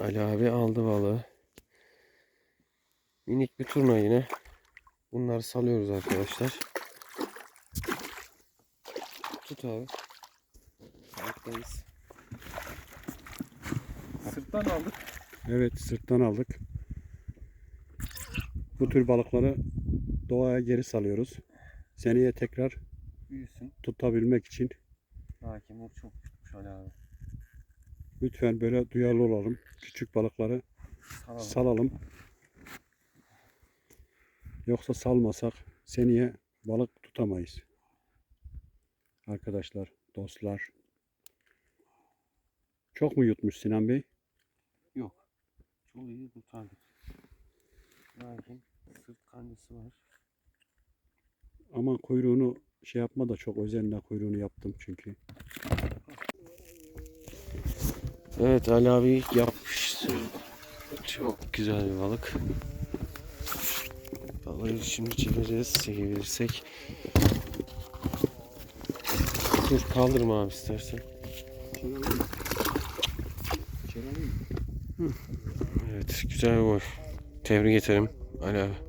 Ali abi aldı balığı. Minik bir turna yine. Bunları salıyoruz arkadaşlar. Tut abi. Kayıttayız. Sırttan aldık. Evet sırttan aldık. Bu tür balıkları doğaya geri salıyoruz. Seneye tekrar Büyüsün. tutabilmek için Hakim çok tutmuş Ali abi. Lütfen böyle duyarlı olalım. Küçük balıkları Salalım. salalım. Yoksa salmasak seneye balık tutamayız. Arkadaşlar, dostlar. Çok mu yutmuş Sinan Bey? Yok. Çok iyi kurtardık. Lakin sırt kancası var. Ama kuyruğunu şey yapma da çok özenle kuyruğunu yaptım çünkü. Evet Ali abi yapmış. Çok güzel bir balık. Balığı şimdi çevireceğiz. Çevirirsek. Dur kaldırma abi istersen. Evet güzel bir boy. Tebrik ederim Ali abi.